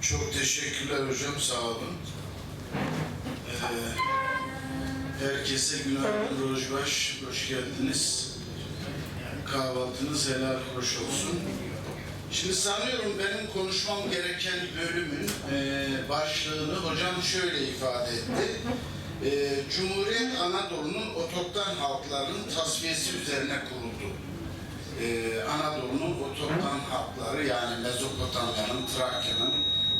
Çok teşekkürler hocam, sağ olun. Ee, herkese günaydın Rojbaş, hoş geldiniz. Kahvaltınız helal hoş olsun. Şimdi sanıyorum benim konuşmam gereken bölümün e, başlığını hocam şöyle ifade etti. E, Cumhuriyet Anadolu'nun otoktan halklarının tasfiyesi üzerine kuruldu. Ee, Anadolu'nun otoktan halkları yani Mezopotamya'nın, Trakya'nın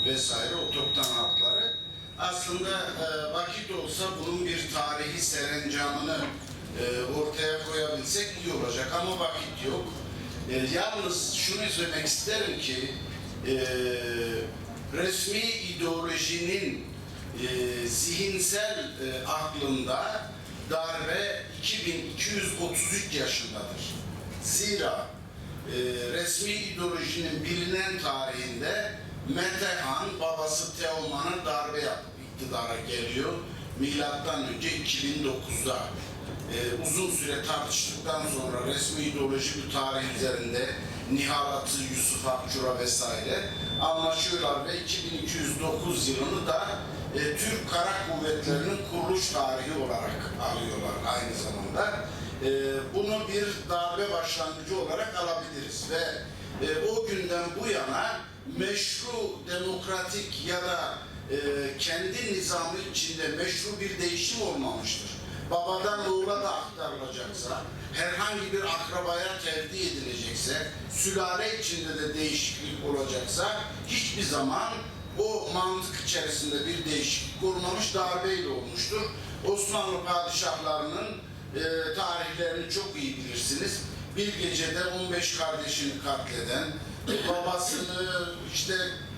vesaire otoktan halkları aslında e, vakit olsa bunun bir tarihi serencamını e, ortaya koyabilsek iyi olacak ama vakit yok. E, yalnız şunu söylemek isterim ki e, resmi ideolojinin e, zihinsel e, aklında darbe 2233 yaşındadır. Zira e, resmi ideolojinin bilinen tarihinde Metehan babası Teoman'ın darbe yapıp iktidara geliyor. Milattan önce 2009'da e, uzun süre tartıştıktan sonra resmi ideoloji bu tarih üzerinde Nihalatı, Yusuf Akçura vesaire anlaşıyorlar ve 2209 yılını da e, Türk Kara Kuvvetleri'nin kuruluş tarihi olarak alıyorlar aynı zamanda. E, bunu bir darbe başlangıcı olarak alabiliriz ve e, o günden bu yana meşru demokratik ya da e, kendi nizamı içinde meşru bir değişim olmamıştır. Babadan oğula da aktarılacaksa, herhangi bir akrabaya tevdi edilecekse, sülale içinde de değişiklik olacaksa hiçbir zaman o mantık içerisinde bir değişiklik olmamış darbeyle olmuştur. Osmanlı padişahlarının e, tarihlerini çok iyi bilirsiniz. Bir gecede 15 kardeşini katleden, babasını, işte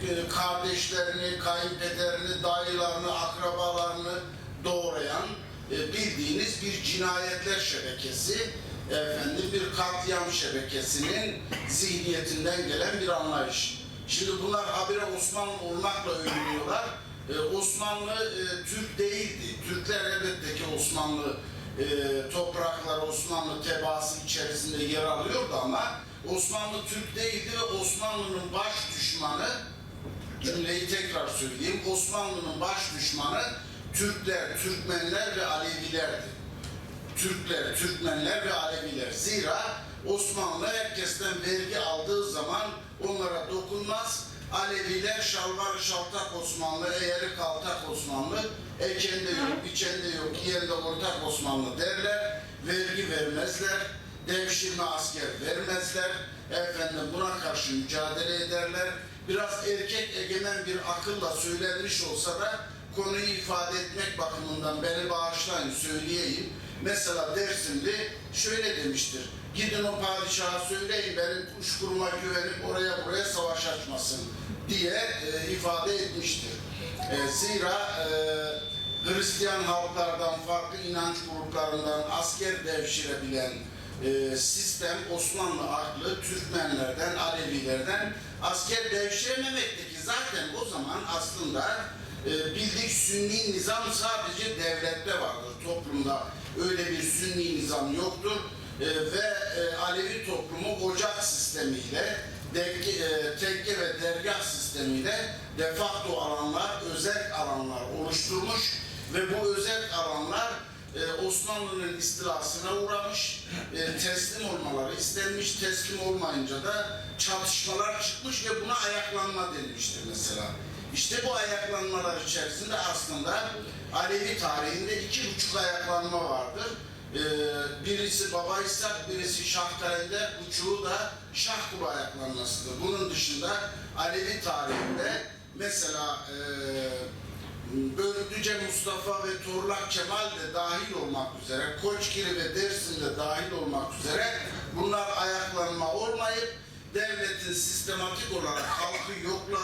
e, kardeşlerini, kayınpederini, dayılarını, akrabalarını doğrayan e, bildiğiniz bir cinayetler şebekesi, efendim bir katliam şebekesinin zihniyetinden gelen bir anlayış. Şimdi bunlar habire Osmanlı olmakla övünüyorlar. E, Osmanlı e, Türk değildi. Türkler elbette ki Osmanlı e, toprakları, Osmanlı tebaası içerisinde yer alıyordu ama Osmanlı Türk değildi ve Osmanlı'nın baş düşmanı cümleyi tekrar söyleyeyim. Osmanlı'nın baş düşmanı Türkler, Türkmenler ve Alevilerdi. Türkler, Türkmenler ve Aleviler. Zira Osmanlı herkesten vergi aldığı zaman onlara dokunmaz. Aleviler şalvar şaltak Osmanlı, eğeri kaltak Osmanlı, ekende yok, biçende yok, yiyende ortak Osmanlı derler. Vergi vermezler, devşirme asker vermezler. Efendim buna karşı mücadele ederler. Biraz erkek egemen bir akılla söylenmiş olsa da konuyu ifade etmek bakımından beni bağışlayın söyleyeyim. Mesela Dersimli şöyle demiştir. Gidin o padişaha söyleyin benim kuşkuruma güvenip oraya buraya savaş açmasın diye e, ifade etmiştir. E, zira e, Hristiyan halklardan, farklı inanç gruplarından asker devşirebilen e, sistem Osmanlı aklı Türkmenlerden, Alevilerden asker devşirememekteki zaten o zaman aslında e, bildik sünni nizam sadece devlette vardır. Toplumda öyle bir sünni nizam yoktur. E, ve e, Alevi toplumu ocak sistemiyle tekke, e, tekke ve dergah sistemiyle de facto alanlar, özel alanlar oluşturmuş ve bu özel alanlar Osmanlı'nın istilasına uğramış, teslim olmaları istenmiş, teslim olmayınca da çatışmalar çıkmış ve buna ayaklanma denmiştir mesela. İşte bu ayaklanmalar içerisinde aslında Alevi tarihinde iki buçuk ayaklanma vardır. Ee, birisi Baba İshak, birisi Şahtaren'de, uçuğu da Şahkulu ayaklanmasıdır. Bunun dışında Alevi tarihinde mesela e, Bölüklüce Mustafa ve Torlak Kemal de dahil olmak üzere, Koçgiri ve Dersim de dahil olmak üzere bunlar ayaklanma olmayıp devletin sistematik olarak halkı yokladığı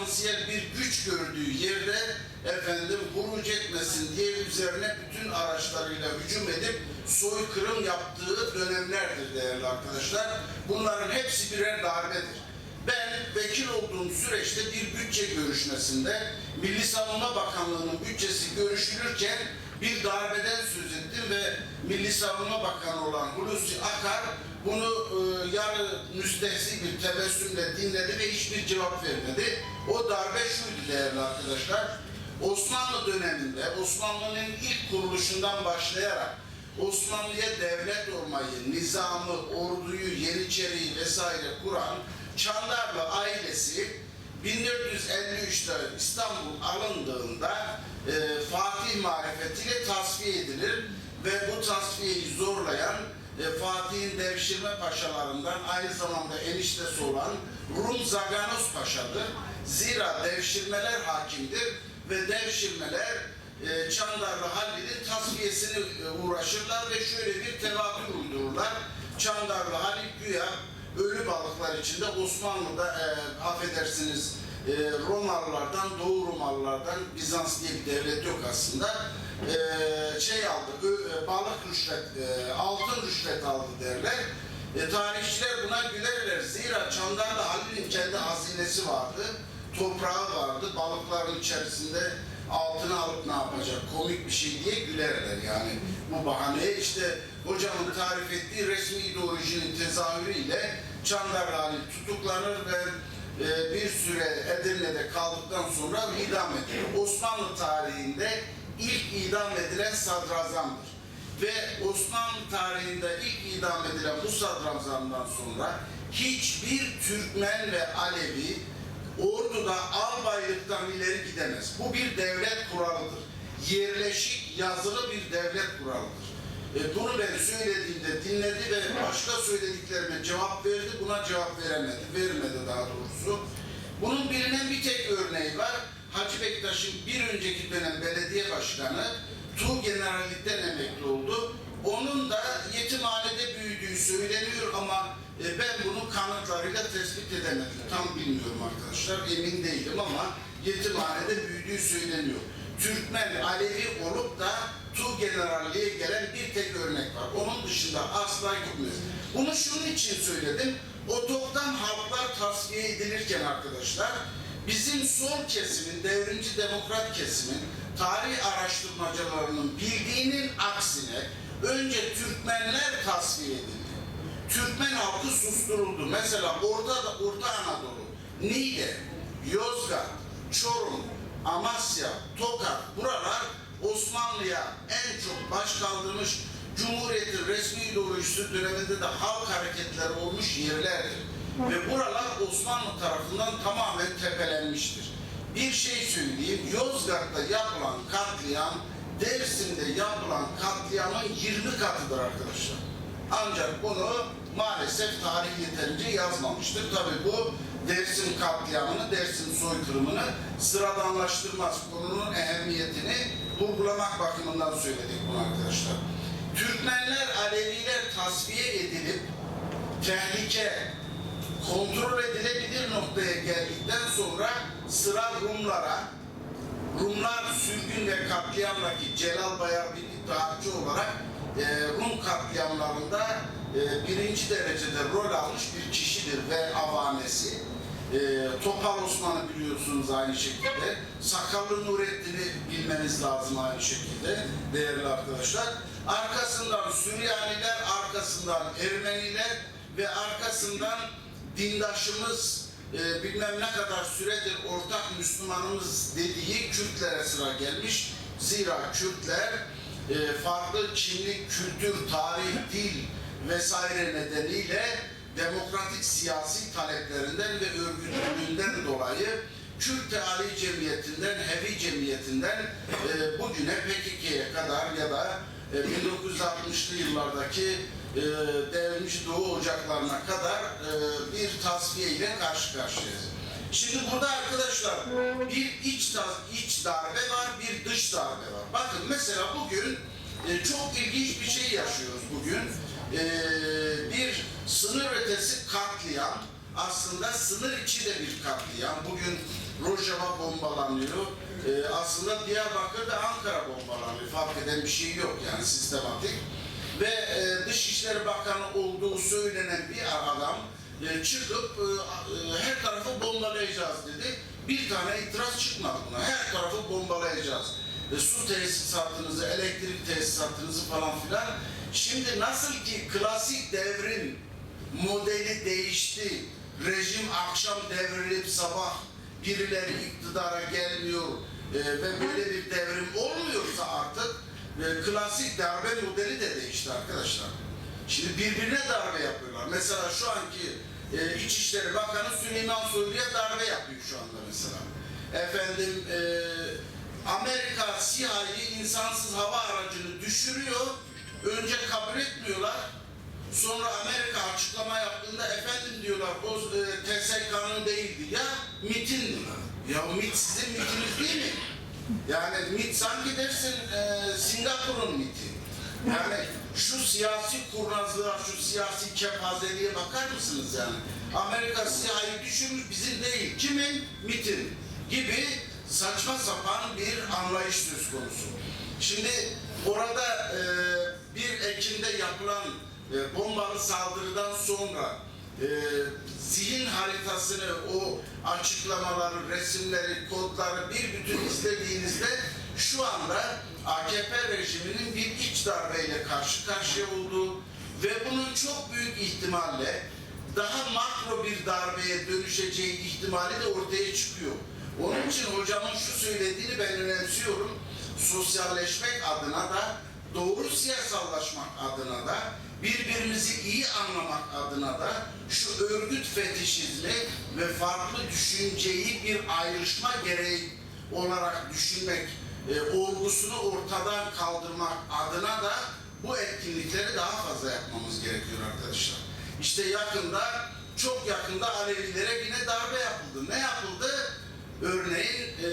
potansiyel bir güç gördüğü yerde efendim buruc etmesin diye üzerine bütün araçlarıyla hücum edip soykırım yaptığı dönemlerdir değerli arkadaşlar. Bunların hepsi birer darbedir. Ben vekil olduğum süreçte bir bütçe görüşmesinde Milli Savunma Bakanlığı'nın bütçesi görüşülürken bir darbeden söz ettim ve Milli Savunma Bakanı olan Hulusi Akar bunu e, yarı müstehsi bir tebessümle dinledi ve hiçbir cevap vermedi. O darbe şuydu değerli arkadaşlar. Osmanlı döneminde Osmanlı'nın ilk kuruluşundan başlayarak Osmanlı'ya devlet olmayı, nizamı, orduyu, yeniçeriyi vesaire kuran Çandarlı ailesi 1453'te İstanbul alındığında e, Fatih marifetiyle tasfiye edilir ve bu tasfiyeyi zorlayan e, Fatih'in devşirme paşalarından aynı zamanda eniştesi olan Rum Zaganos Paşa'dır. Zira devşirmeler hakimdir ve devşirmeler e, Çandarlı Halil'in tasfiyesini e, uğraşırlar ve şöyle bir tevatür uydururlar. Çandarlı Halil güya ölü balıklar içinde Osmanlı'da e, affedersiniz e, Romalılardan, Doğu Romalılardan Bizans diye bir devlet yok aslında. E, şey aldı, e, balık rüşvet, e, altın rüşvet aldı derler. E, tarihçiler buna gülerler. Zira Çandarlı Halil'in kendi hazinesi vardı. Toprağı vardı. Balıkların içerisinde altını alıp ne yapacak? Komik bir şey diye gülerler yani. Bu bahaneye işte hocamın tarif ettiği resmi ideolojinin tezahürüyle Çandarlı Halil tutuklanır ve e, bir süre Edirne'de kaldıktan sonra idam edilir. Osmanlı tarihinde ilk idam edilen sadrazamdır. Ve Osmanlı tarihinde ilk idam edilen bu sadrazamdan sonra hiçbir Türkmen ve Alevi orduda albaylıktan ileri gidemez. Bu bir devlet kuralıdır. Yerleşik yazılı bir devlet kuralıdır. E, bunu ben söylediğimde dinledi ve başka söylediklerime cevap verdi. Buna cevap veremedi. Vermedi daha doğrusu. Bunun bilinen bir tek örneği. Hacı Bektaş'ın bir önceki dönem belediye başkanı Tuğ Generallikten emekli oldu. Onun da yetimhanede büyüdüğü söyleniyor ama e, ben bunu kanıtlarıyla tespit edemedim. Tam bilmiyorum arkadaşlar, emin değilim ama yetimhanede büyüdüğü söyleniyor. Türkmen, Alevi olup da Tuğ Generalliğe gelen bir tek örnek var. Onun dışında asla gitmez. Bunu şunun için söyledim. O toptan halklar tasfiye edilirken arkadaşlar, bizim sol kesimin, devrimci demokrat kesimin, tarih araştırmacılarının bildiğinin aksine önce Türkmenler tasfiye edildi. Türkmen halkı susturuldu. Mesela Orta, Orta Anadolu, Niğde, Yozgat, Çorum, Amasya, Tokat buralar Osmanlı'ya en çok baş kaldırmış Cumhuriyet'in resmi ideolojisi döneminde de halk hareketleri olmuş yerlerdir. Ve buralar Osmanlı tarafından tamamen tepelenmiştir. Bir şey söyleyeyim, Yozgat'ta yapılan katliam, Dersim'de yapılan katliamın 20 katıdır arkadaşlar. Ancak bunu maalesef tarih yeterince yazmamıştır. Tabii bu Dersim katliamını, Dersim soykırımını sıradanlaştırmaz. Konunun ehemmiyetini vurgulamak bakımından söyledik bunu arkadaşlar. Türkmenler, Aleviler tasfiye edilip tehlike kontrol edilebilir noktaya geldikten sonra sıra Rumlara, Rumlar sürgün ve katliamdaki Celal Bayar bir iddiatçı olarak e, Rum katliamlarında e, birinci derecede rol almış bir kişidir ve avanesi. E, Topal Osman'ı biliyorsunuz aynı şekilde. Sakallı Nurettin'i bilmeniz lazım aynı şekilde değerli arkadaşlar. Arkasından Süryaniler, arkasından Ermeniler ve arkasından dindaşımız e, bilmem ne kadar süredir ortak Müslümanımız dediği Kürtlere sıra gelmiş. Zira Kürtler e, farklı kimlik, kültür, tarih, dil vesaire nedeniyle demokratik siyasi taleplerinden ve örgütlülüğünden dolayı Kürt Ali Cemiyeti'nden, Hevi Cemiyeti'nden e, bugüne PKK'ye kadar ya da e, 1960'lı yıllardaki e, devrimci Doğu ocaklarına kadar e, bir tasfiye ile karşı karşıyayız. Şimdi burada arkadaşlar bir iç, iç darbe var, bir dış darbe var. Bakın mesela bugün e, çok ilginç bir şey yaşıyoruz bugün. E, bir sınır ötesi katliam, aslında sınır içi de bir katliam. Bugün Rojava bombalanıyor. E, aslında Diyarbakır'da Ankara bombalanıyor. Fark eden bir şey yok yani sistematik ve e, Dışişleri Bakanı olduğu söylenen bir adam e, çıkıp e, e, her tarafı bombalayacağız dedi. Bir tane itiraz çıkmadı buna. Her tarafı bombalayacağız. e, su tesisatınızı, elektrik tesisatınızı falan filan. Şimdi nasıl ki klasik devrin modeli değişti, rejim akşam devrilip sabah birileri iktidara gelmiyor e, ve böyle bir devrim olmuyorsa artık e, klasik darbe modeli de değişti arkadaşlar. Şimdi birbirine darbe yapıyorlar. Mesela şu anki e, İçişleri Bakanı Süleyman Soylu'ya darbe yapıyor şu anda mesela. Efendim e, Amerika SİHA'yı insansız hava aracını düşürüyor. Önce kabul etmiyorlar. Sonra Amerika açıklama yaptığında efendim diyorlar o e, TSK'nın değildi ya MIT'indi. Ya MIT sizin MIT'iniz değil mi? Yani MIT sanki dersin e, Singapur'un MIT'i. Yani şu siyasi kurnazlığa, şu siyasi kepazeliğe bakar mısınız yani? Amerika SİHA'yı düşürmüş bizim değil. Kimin? MIT'in gibi saçma sapan bir anlayış söz konusu. Şimdi orada e, 1 Ekim'de yapılan bombalı saldırıdan sonra e, zihin haritasını, o açıklamaları, resimleri, kodları bir bütün izlediğinizde şu anda AKP rejiminin bir iç darbeyle karşı karşıya olduğu ve bunun çok büyük ihtimalle daha makro bir darbeye dönüşeceği ihtimali de ortaya çıkıyor. Onun için hocamın şu söylediğini ben önemsiyorum. Sosyalleşmek adına da doğru siyasallaşmak adına da birbirimizi iyi anlamak adına da şu örgüt fetişizmi ve farklı düşünceyi bir ayrışma gereği olarak düşünmek e, olgusunu ortadan kaldırmak adına da bu etkinlikleri daha fazla yapmamız gerekiyor arkadaşlar. İşte yakında, çok yakında Alevilere yine darbe yapıldı. Ne yapıldı? Örneğin e,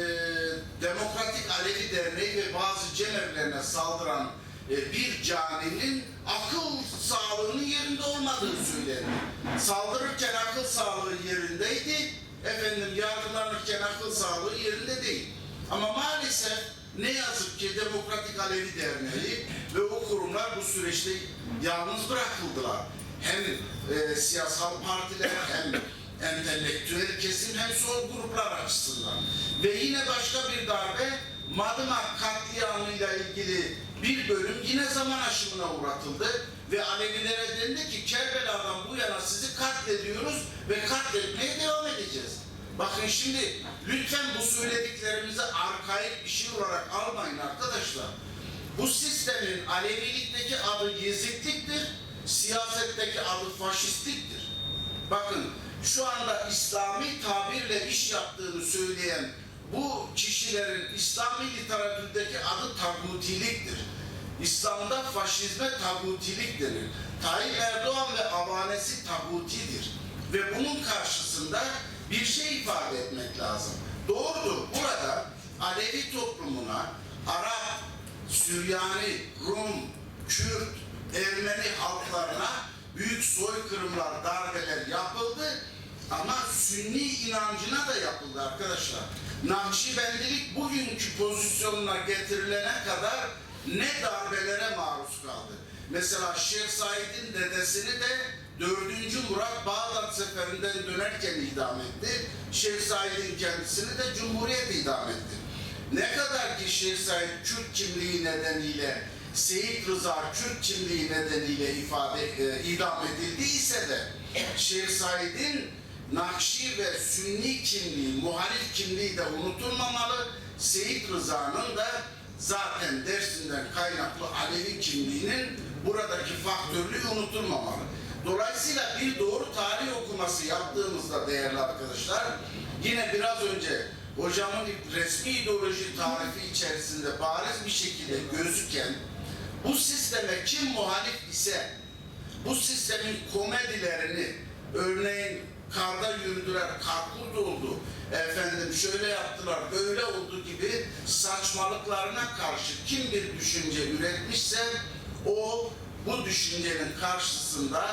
Demokratik Alevi Derneği ve bazı cemevlerine saldıran bir caninin akıl sağlığının yerinde olmadığı söylendi. Saldırırken akıl sağlığı yerindeydi, efendim yargılanırken akıl sağlığı yerinde değil. Ama maalesef ne yazık ki Demokratik Alevi Derneği ve o kurumlar bu süreçte yalnız bırakıldılar. Hem e, siyasal partiler hem entelektüel kesim hem sol gruplar açısından. Ve yine başka bir darbe Madımak katliamıyla ilgili bir bölüm yine zaman aşımına uğratıldı ve Alevilere dendi ki Kerbela'dan bu yana sizi katlediyoruz ve katletmeye devam edeceğiz. Bakın şimdi lütfen bu söylediklerimizi arkaik bir şey olarak almayın arkadaşlar. Bu sistemin Alevilikteki adı Yezidliktir, siyasetteki adı faşistliktir. Bakın şu anda İslami tabirle iş yaptığını söyleyen bu kişilerin İslami literatürdeki adı tagutiliktir. İslam'da faşizme tagutilik denir. Tayyip Erdoğan ve avanesi tagutidir. Ve bunun karşısında bir şey ifade etmek lazım. Doğrudur burada Alevi toplumuna Arap, Süryani, Rum, Kürt, Ermeni halklarına büyük soykırımlar, darbeler yapıldı ama Sünni inancına da yapıldı arkadaşlar. Nakşibendilik bugünkü pozisyonuna getirilene kadar ne darbelere maruz kaldı. Mesela Şeyh Said'in dedesini de 4. Murat Bağdat seferinden dönerken idam etti. Şeyh Said'in kendisini de Cumhuriyet idam etti. Ne kadar ki Şeyh Said Kürt kimliği nedeniyle Seyit Rıza Kürt kimliği nedeniyle ifade e, idam edildiyse de Şeyh Said'in Nakşi ve Sünni kimliği, muhalif kimliği de unutulmamalı. Seyit Rıza'nın da zaten dersinden kaynaklı Alevi kimliğinin buradaki faktörlüğü unutulmamalı. Dolayısıyla bir doğru tarih okuması yaptığımızda değerli arkadaşlar, yine biraz önce hocamın resmi ideoloji tarifi içerisinde bariz bir şekilde gözüken bu sisteme kim muhalif ise bu sistemin komedilerini örneğin karda yürüdüler, karpuz oldu, efendim şöyle yaptılar, böyle oldu gibi saçmalıklarına karşı kim bir düşünce üretmişse o bu düşüncenin karşısında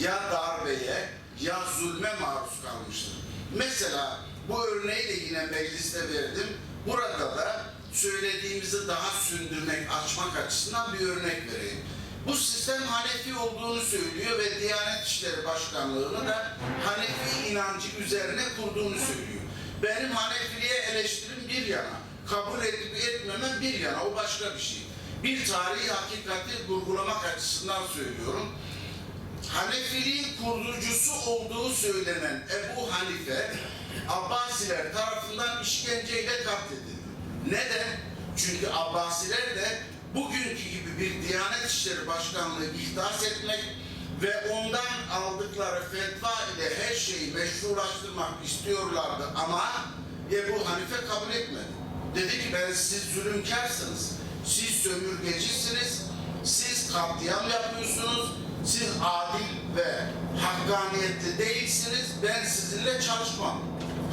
ya darbeye ya zulme maruz kalmıştır. Mesela bu örneği de yine mecliste verdim. Burada da söylediğimizi daha sündürmek, açmak açısından bir örnek vereyim. Bu sistem Hanefi olduğunu söylüyor ve Diyanet İşleri Başkanlığı'nı da Hanefi inancı üzerine kurduğunu söylüyor. Benim Hanefiliğe eleştirim bir yana. kabul edip etmemem bir yana o başka bir şey. Bir tarihi hakikati vurgulamak açısından söylüyorum. Hanefiliğin kurucusu olduğu söylenen Ebu Hanife Abbasiler tarafından işkenceyle katledildi. Neden? Çünkü Abbasiler de bugünkü gibi bir Diyanet İşleri Başkanlığı ihdas etmek ve ondan aldıkları fetva ile her şeyi meşrulaştırmak istiyorlardı ama Ebu Hanife kabul etmedi. Dedi ki ben siz zulümkarsınız, siz sömürgecisiniz, siz katliam yapıyorsunuz, siz adil ve hakkaniyetli değilsiniz, ben sizinle çalışmam.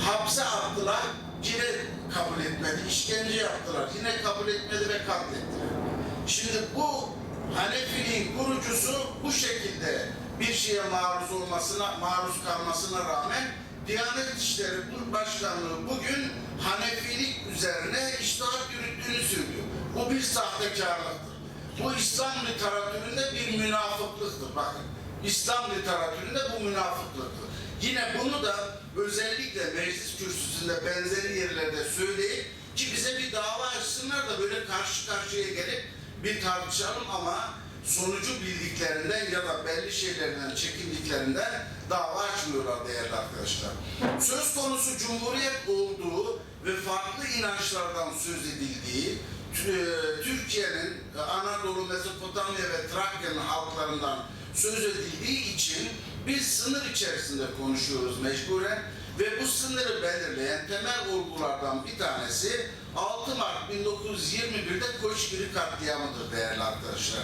Hapse attılar, yine kabul etmedi, işkence yaptılar, yine kabul etmedi ve katlettiler. Şimdi bu Hanefiliğin kurucusu bu şekilde bir şeye maruz olmasına, maruz kalmasına rağmen Diyanet İşleri Başkanlığı bugün Hanefilik üzerine iştahat yürüttüğünü söylüyor. Bu bir sahtekarlıktır. Bu İslam literatüründe bir münafıklıktır. Bakın, İslam literatüründe bu münafıklıktır. Yine bunu da özellikle meclis kürsüsünde benzeri yerlerde söyleyip ki bize bir dava açsınlar da böyle karşı karşıya gelip bir tartışalım ama sonucu bildiklerinden ya da belli şeylerden çekindiklerinden dava açmıyorlar değerli arkadaşlar. Söz konusu cumhuriyet olduğu ve farklı inançlardan söz edildiği Tü- Türkiye'nin e, Anadolu, Mezopotamya ve Trakya'nın halklarından söz edildiği için biz sınır içerisinde konuşuyoruz mecburen ve bu sınırı belirleyen temel olgulardan bir tanesi 6 Mart 1921'de Koçgiri katliamıdır değerli arkadaşlar.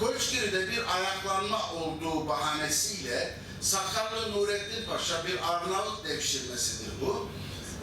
Koçgiri'de bir ayaklanma olduğu bahanesiyle Sakarlı Nurettin Paşa bir Arnavut devşirmesidir bu.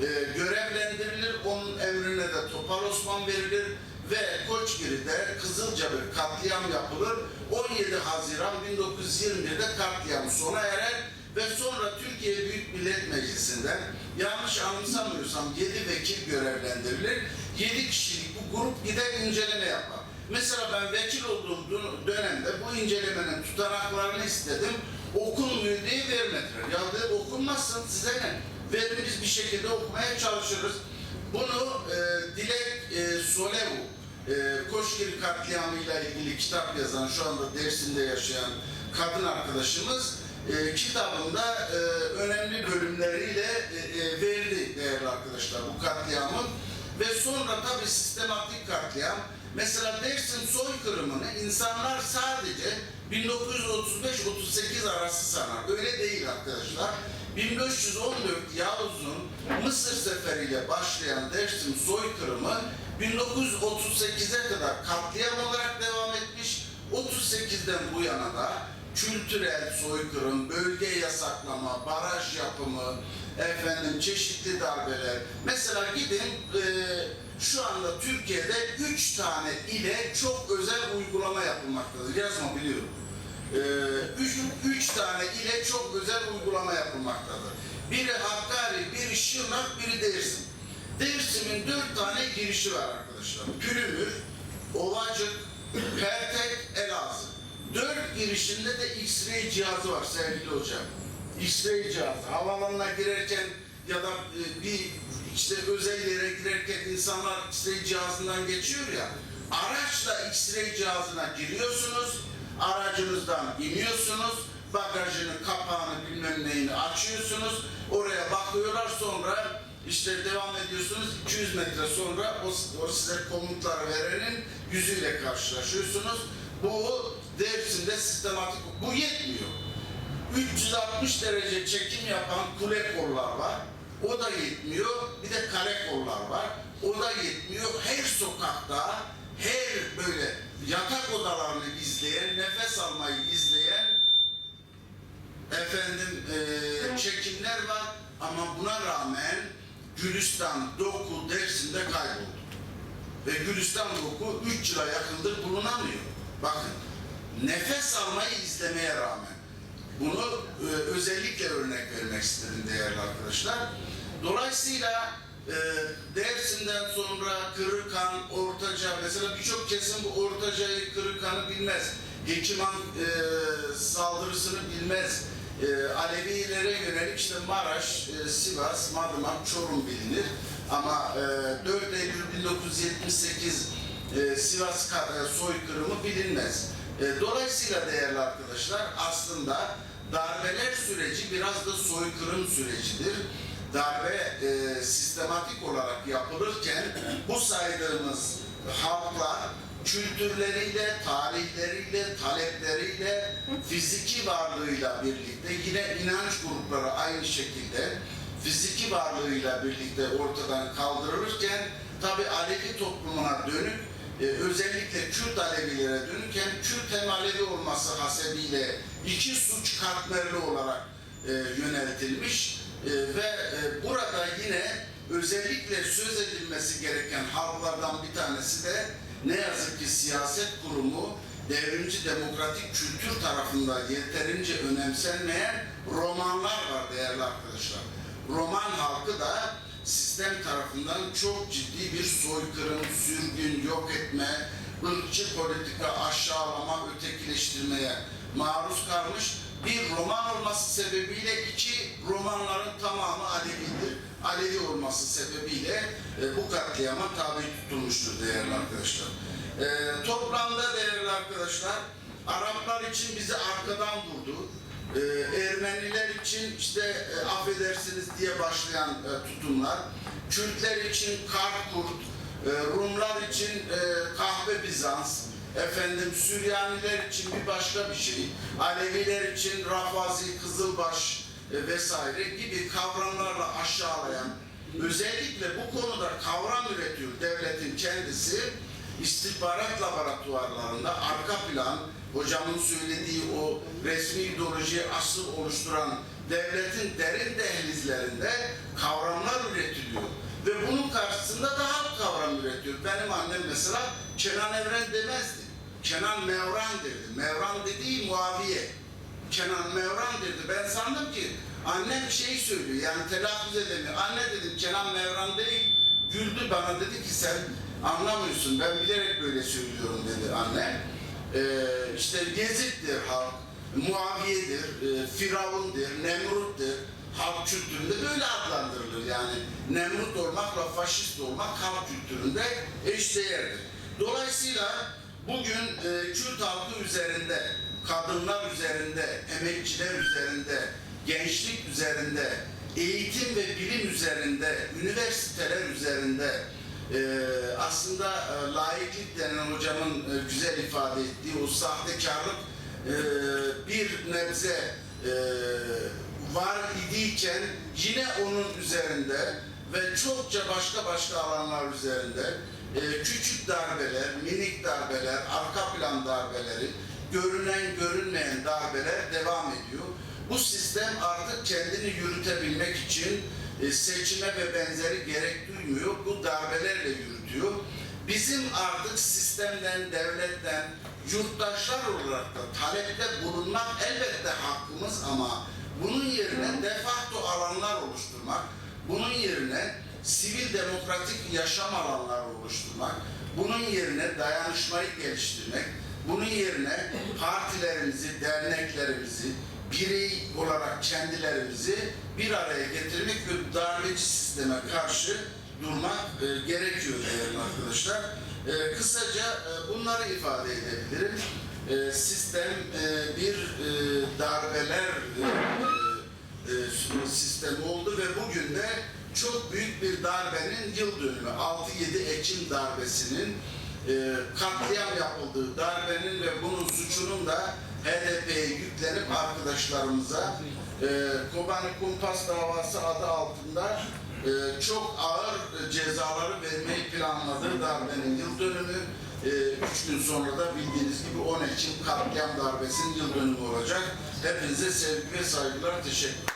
Ee, görevlendirilir, onun emrine de Topal Osman verilir ve Koçgiri'de Kızılca bir katliam yapılır. 17 Haziran 1921'de katliam sona erer ve sonra Türkiye Büyük Millet Meclisi'nden yanlış anımsamıyorsam 7 vekil görevlendirilir. 7 kişilik bu grup gider inceleme yapar. Mesela ben vekil olduğum dön- dönemde bu incelemenin tutanaklarını istedim. Okunmuyor diye vermediler. Ya dedim okunmazsın size ne? Verin biz bir şekilde okumaya çalışırız. Bunu e, Dilek e, Solevu, e, Koşgiri katliamıyla ilgili kitap yazan, şu anda Dersim'de yaşayan kadın arkadaşımız e, kitabında e, önemli bölümleriyle e, e, verdi değerli arkadaşlar bu katliamın. Ve sonra tabii sistematik katliam, mesela Dersim soykırımını insanlar sadece 1935-38 arası sanar. Öyle değil arkadaşlar. 1514 Yavuz'un Mısır seferiyle başlayan Dersim soykırımı 1938'e kadar katliam olarak devam etmiş. 38'den bu yana da kültürel soykırım, bölge yasaklama, baraj yapımı, efendim çeşitli darbeler. Mesela gidin e, şu anda Türkiye'de üç tane ile çok özel uygulama yapılmaktadır. Yazma biliyorum. E, üç, üç tane ile çok özel uygulama yapılmaktadır. Biri Hakkari, biri Şırnak, biri Dersim. Dersim'in dört tane girişi var arkadaşlar. Pülümür, Ovacık, Pertek, Elazığ. Dört girişinde de X-ray cihazı var sevgili hocam. X-ray cihazı. Havaalanına girerken ya da e, bir işte özel yere girerken insanlar X-ray cihazından geçiyor ya. Araçla X-ray cihazına giriyorsunuz. Aracınızdan iniyorsunuz. Bagajını, kapağını bilmem neyini açıyorsunuz. Oraya bakıyorlar sonra işte devam ediyorsunuz 200 metre sonra o, o size komutlar verenin yüzüyle karşılaşıyorsunuz. Bu Dersim'de sistematik, bu yetmiyor. 360 derece çekim yapan kule kollar var. O da yetmiyor. Bir de kare kollar var. O da yetmiyor. Her sokakta, her böyle yatak odalarını izleyen, nefes almayı izleyen efendim eee, çekimler var. Ama buna rağmen Gülistan, Doku, Dersim'de kayboldu. Ve Gülistan Doku 3 yıla yakındır bulunamıyor. Bakın, nefes almayı izlemeye rağmen. Bunu e, özellikle örnek vermek istedim değerli arkadaşlar. Dolayısıyla e, Dersim'den sonra Kırıkan, Ortaca, mesela birçok kesim bu Ortaca'yı, Kırıkan'ı bilmez. Hekiman e, saldırısını bilmez. E, Alevilere yönelik işte Maraş, e, Sivas, Madımak, Çorum bilinir. Ama e, 4 Eylül 1978 e, Sivas e, soykırımı bilinmez. E, dolayısıyla değerli arkadaşlar aslında darbeler süreci biraz da soykırım sürecidir. Darbe e, sistematik olarak yapılırken bu saydığımız halklar kültürleriyle, tarihleriyle, talepleriyle, fiziki varlığıyla birlikte yine inanç grupları aynı şekilde fiziki varlığıyla birlikte ortadan kaldırılırken tabi Alevi toplumuna dönük e, özellikle Kürt Alevilere dönük hem Kürt hem Alevi olması hasebiyle iki suç katmerli olarak e, yöneltilmiş e, ve e, burada yine özellikle söz edilmesi gereken halklardan bir tanesi de ne yazık ki siyaset kurumu devrimci demokratik kültür tarafından yeterince önemsenmeyen romanlar var değerli arkadaşlar. Roman halkı da sistem tarafından çok ciddi bir soykırım, sürgün, yok etme, ırkçı politika, aşağılama, ötekileştirmeye maruz kalmış. Bir roman olması sebebiyle iki romanların tamamı Alevidir. Alevi olması sebebiyle e, bu katliama tabi tutulmuştur değerli arkadaşlar. E, toplamda değerli arkadaşlar, Araplar için bizi arkadan vurdu. E, Ermeniler için işte e, affedersiniz diye başlayan e, tutumlar, Kürtler için kart kurt, e, Rumlar için e, kahve Bizans, efendim Süryaniler için bir başka bir şey, Aleviler için Rafazi, Kızılbaş e, vesaire gibi kavramlarla aşağılayan, özellikle bu konuda kavram üretiyor devletin kendisi, istihbarat laboratuvarlarında arka plan, hocamın söylediği o resmi ideolojiye asıl oluşturan devletin derin dehlizlerinde kavramlar üretiliyor. Ve bunun karşısında da halk kavram üretiyor. Benim annem mesela Kenan Evren demezdi. Kenan Mevran derdi. Mevran dediği Muaviye. Kenan Mevran derdi. Ben sandım ki annem bir şey söylüyor. Yani telaffuz edemiyor. Anne dedim Kenan Mevran değil. Güldü bana dedi ki sen anlamıyorsun. Ben bilerek böyle söylüyorum dedi anne. Ee, işte Gezit'tir halk. Muaviye'dir, e, Firavun'dur, Nemrut'tur. Halk kültüründe böyle adlandırılır. Yani Nemrut olmakla faşist olmak halk kültüründe eşdeğerdir. Dolayısıyla bugün e, Kürt halkı üzerinde, kadınlar üzerinde, emekçiler üzerinde, gençlik üzerinde, eğitim ve bilim üzerinde, üniversiteler üzerinde e, aslında e, laiklik denen hocamın e, güzel ifade ettiği o sahtekarlık e, bir nebze e, var idiyken yine onun üzerinde ve çokça başka başka alanlar üzerinde e, küçük darbeler, minik darbeler, arka plan darbeleri, görünen görünmeyen darbeler devam ediyor. Bu sistem artık kendini yürütebilmek için e, seçime ve benzeri gerek duymuyor. Bu darbelerle yürütüyor. Bizim artık sistemden, devletten, yurttaşlar olarak da talepte bulunmak elbette hakkımız ama bunun yerine defakto alanlar oluşturmak, bunun yerine sivil demokratik yaşam alanları oluşturmak, bunun yerine dayanışmayı geliştirmek, bunun yerine partilerimizi, derneklerimizi, birey olarak kendilerimizi bir araya getirmek ve darbeci sisteme karşı durmak e, gerekiyor değerli arkadaşlar. E, kısaca e, bunları ifade edebilirim. E, sistem e, bir e, darbeler e, e, sistemi oldu ve bugün de çok büyük bir darbenin yıl dönümü 6-7 Ekim darbesinin e, katliam yapıldığı darbenin ve bunun suçunun da HDP'ye yüklenip arkadaşlarımıza e, Kobani Kumpas davası adı altında e, çok ağır cezaları vermeyi planladığı darbenin yıl dönümü e, üç gün sonra da bildiğiniz gibi 10 Ekim katliam darbesinin yıl dönümü olacak. Hepinize sevgi ve saygılar, teşekkür.